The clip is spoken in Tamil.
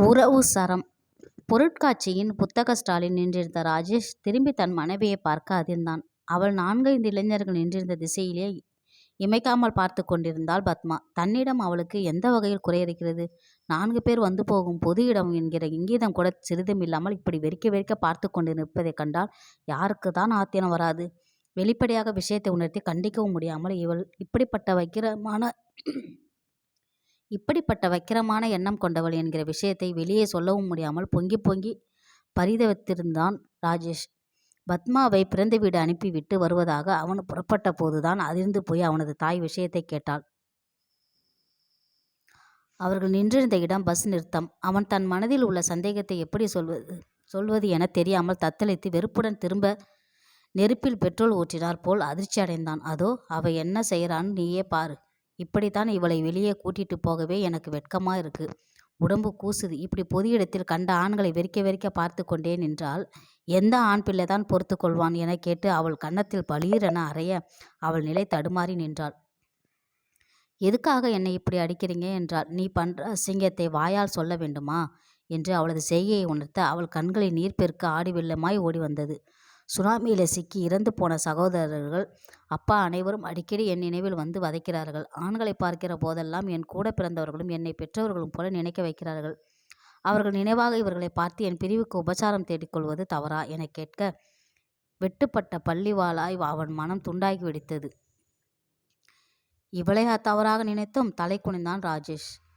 உறவு சரம் பொருட்காட்சியின் புத்தக ஸ்டாலில் நின்றிருந்த ராஜேஷ் திரும்பி தன் மனைவியை பார்க்க அதிர்ந்தான். அவள் நான்கைந்து இளைஞர்கள் நின்றிருந்த திசையிலே இமைக்காமல் பார்த்து கொண்டிருந்தாள் பத்மா. தன்னிடம் அவளுக்கு எந்த வகையில் குறை இருக்கிறது? நான்கு பேர் வந்து போகும் பொது இடம் என்கிற இங்கீதம் கூட சிறிதுமில்லாமல் இப்படி வெறிக்க வெறிக்க பார்த்து கொண்டு நிற்பதை கண்டால் யாருக்குத்தான் ஆத்திரம் வராது? வெளிப்படையாக விஷயத்தை உணர்த்தி கண்டிக்கவும் முடியாமல் இவள் இப்படிப்பட்ட வைக்கிரமான இப்படிப்பட்ட வக்கிரமான எண்ணம் கொண்டவள் என்கிற விஷயத்தை வெளியே சொல்லவும் முடியாமல் பொங்கி பொங்கி பரிதவித்திருந்தான் ராஜேஷ். பத்மாவை பிறந்த வீடு அனுப்பிவிட்டு வருவதாக அவன் புறப்பட்ட போதுதான் அதிர்ந்து போய் அவனது தாய் விஷயத்தைக் கேட்டாள். அவர்கள் நின்றிருந்த இடம் பஸ் நிறுத்தம். அவன் தன் மனதில் உள்ள சந்தேகத்தை எப்படி சொல்வது சொல்வது எனத் தெரியாமல் தத்தளித்து வெறுப்புடன் திரும்ப நெருப்பில் பெட்ரோல் ஊற்றினார் போல் அதிர்ச்சி அடைந்தான். அதோ அவ என்ன செய்கிறான்னு நீயே பாரு. இப்படித்தான் இவளை வெளியே கூட்டிட்டு போகவே எனக்கு வெட்கமா இருக்கு. உடம்பு கூசுது. இப்படி பொது இடத்தில் கண்ட ஆண்களை வெறிக்க வெறிக்க பார்த்து கொண்டே நின்றால் எந்த ஆண் பிள்ளைதான் பொறுத்து கொள்வான் எனக் கேட்டு அவள் கன்னத்தில் பளீரென அறைய அவள் நிலை தடுமாறி நின்றாள். எதுக்காக என்னை இப்படி அடிக்கிறீங்க என்றாள். நீ பண்ற அசிங்கத்தை வாயால் சொல்ல வேண்டுமா? என்று அவளது செய்கையை உணர்த்த அவள் கண்களில் நீர் பெருக்க ஆடி வெள்ளமாய் ஓடி வந்தது. சுனாமியில் சிக்கி இறந்து போன சகோதரர்கள் அப்பா அனைவரும் அடிக்கடி என் நினைவில் வந்து வதைக்கிறார்கள். ஆண்களை பார்க்கிற போதெல்லாம் என் கூட பிறந்தவர்களும் என்னை பெற்றவர்களும் போல நினைக்க வைக்கிறார்கள். அவர்கள் நினைவாக இவர்களை பார்த்து என் பிரிவுக்கு உபசாரம் தேடிக்கொள்வது தவறா? எனக் கேட்க வெட்டுப்பட்ட பள்ளிவாளாய் அவன் மனம் துண்டாகி வெடித்தது. இவளை தவறாக நினைத்தும் தலை குனிந்தான் ராஜேஷ்.